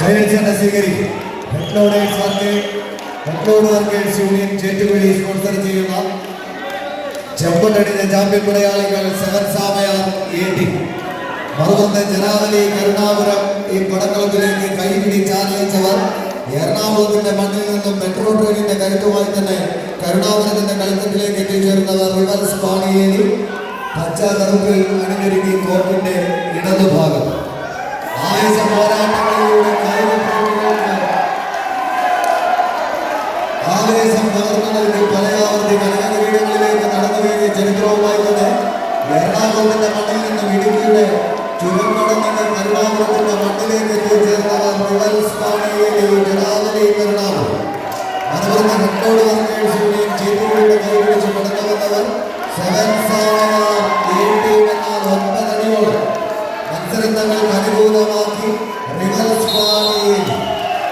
കൈയടിച്ചെന്നെ സ്വീകരിക്കും headloaders work headload workers union Chettukuzhi sponsor ചെയ്യുന്ന ചെമ്പട്ടടിഞ്ഞ ചാമ്പ്യൻ പടയാളികൾ സെവൻ സാമയാർ എ ടി മറുപത്തെ ജനാവലി കരുണാപുരം ഈ പടക്കളത്തിലേക്ക് കൈപിടിച്ച് ആനയിച്ചവർ എറണാകുളത്തിന്റെ മണ്ണിൽ നിന്നും മെട്രോ ട്രെയിനിന്റെ കരുത്തുമായി തന്നെ കരുണാപുരത്തിന്റെ കളിത്തത്തിലേക്ക് എത്തിച്ചേർന്നവർ റിവൽസ് പാണിയേരി പച്ച കറുപ്പിൽ ഇടതുഭാഗം. ആവേശം പകർന്നു നൽകി പലയാവർത്തി കനകകിരീടങ്ങളിലേക്ക് നടന്നു കയറിയ ചരിത്രവുമായി തന്നെ എറണാകുളത്തിന്റെ മണ്ണിൽ നിന്നും ഇടുക്കിയുടെ ചുരംകടന്നിന് കരുണാകുളത്തിന്റെ മണ്ണിലേക്ക് എത്തിച്ചേർന്നവർ ജനാവലി അതുപോലെ ഹെഡ്ലോഡ് വർക്കേഴ്സ് യൂണിയൻ ചീറ്റുകളുടെ കൈപിടിച്ച് കടന്നു വന്നവർ സെവൻ സാവയാർ എ ഒൻപതടിയോളം മത്സരം അനുകൂലമായി